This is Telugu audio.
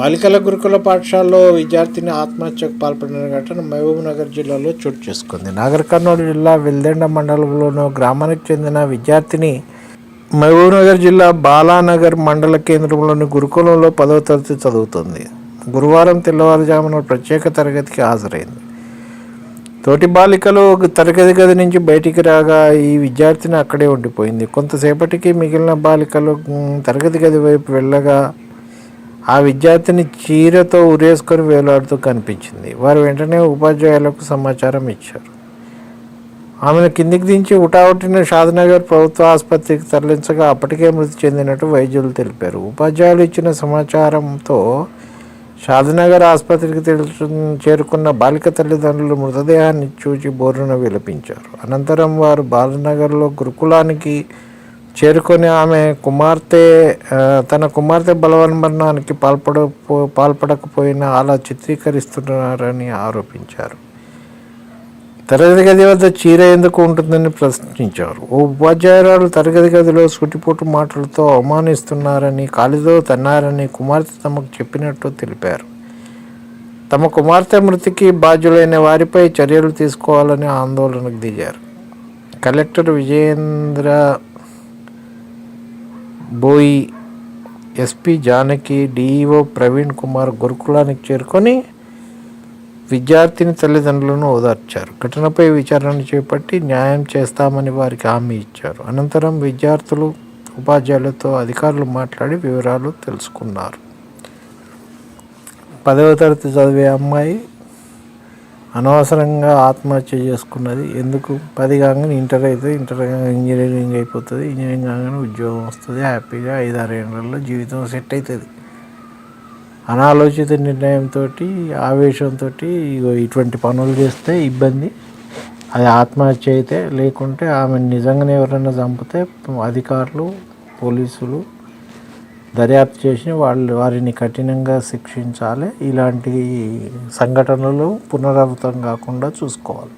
బాలికల గురుకుల పాఠశాలలో విద్యార్థిని ఆత్మహత్యకు పాల్పడిన ఘటన మహబూబ్ నగర్ జిల్లాలో చోటు చేసుకుంది. నాగర్ కర్నూలు జిల్లా వెల్దెండ మండలంలోని గ్రామానికి చెందిన విద్యార్థిని మహబూబ్ నగర్ జిల్లా బాలానగర్ మండల కేంద్రంలోని గురుకులంలో పదవ తరగతి చదువుతుంది. గురువారం తెల్లవారుజామున ప్రత్యేక తరగతికి హాజరైంది. తోటి బాలికలు ఒక తరగతి గది నుంచి బయటికి రాగా ఈ విద్యార్థిని అక్కడే ఉండిపోయింది. కొంతసేపటికి మిగిలిన బాలికలు తరగతి గది వైపు వెళ్ళగా ఆ విద్యార్థిని చీరతో ఉరేసుకొని వేలాడుతూ కనిపించింది. వారు వెంటనే ఉపాధ్యాయులకు సమాచారం ఇచ్చారు. ఆమెను కిందికి దించి ఉటావుటిన షాద్నగర్ ప్రభుత్వ ఆసుపత్రికి తరలించగా అప్పటికే మృతి చెందినట్టు వైద్యులు తెలిపారు. ఉపాధ్యాయులు ఇచ్చిన సమాచారంతో షాద్నగర్ ఆసుపత్రికి చేరుకున్న బాలిక తల్లిదండ్రులు మృతదేహాన్ని చూచి బోరున విలపించారు. అనంతరం వారు బాలనగర్లో గురుకులానికి చేరుకొని ఆమె కుమార్తె తన కుమార్తె బలవన్మరణానికి పాల్పడ పాల్పడకపోయినా అలా చిత్రీకరిస్తున్నారని ఆరోపించారు. తరగతి గది వద్ద చీర ఎందుకు ఉంటుందని ప్రశ్నించారు. ఓ ఉపాధ్యాయురాలు తరగతి గదిలో సుటిపోటు మాటలతో అవమానిస్తున్నారని కాలిదో తన్నారని కుమార్తె తమకు చెప్పినట్టు తెలిపారు. తమ కుమార్తె మృతికి బాధ్యులైన వారిపై చర్యలు తీసుకోవాలని ఆందోళనకు దిగారు. Collector Vijayendra Boyi SP Janaki DEO Praveen Kumar గురుకులానికి చేరుకొని విద్యార్థిని తల్లిదండ్రులను ఓదార్చారు. ఘటనపై విచారణ చేపట్టి న్యాయం చేస్తామని వారికి హామీ ఇచ్చారు. అనంతరం విద్యార్థులు ఉపాధ్యాయులతో అధికారులు మాట్లాడి వివరాలు తెలుసుకున్నారు. పదవ తరగతి చదివే అమ్మాయి అనవసరంగా ఆత్మహత్య చేసుకున్నది. ఎందుకు? పది కాగానే ఇంటర్ అయితే ఇంటర్ కాగానే ఇంజనీరింగ్ అయిపోతుంది. ఇంజనీరింగ్ కాగానే ఉద్యోగం వస్తుంది. హ్యాపీగా ఐదారు ఏళ్ళలో జీవితం సెట్ అవుతుంది. అనాలోచిత నిర్ణయంతో ఆవేశంతో ఇటువంటి పనులు చేస్తే ఇబ్బంది. అది ఆత్మహత్య అయితే లేకుంటే ఆమె నిజంగానే ఎవరైనా చంపితే అధికారులు పోలీసులు దర్యాప్తు చేసి వాళ్ళు వారిని కఠినంగా శిక్షించాలి. ఇలాంటి సంఘటనలు పునరావృతం కాకుండా చూసుకోవాలి.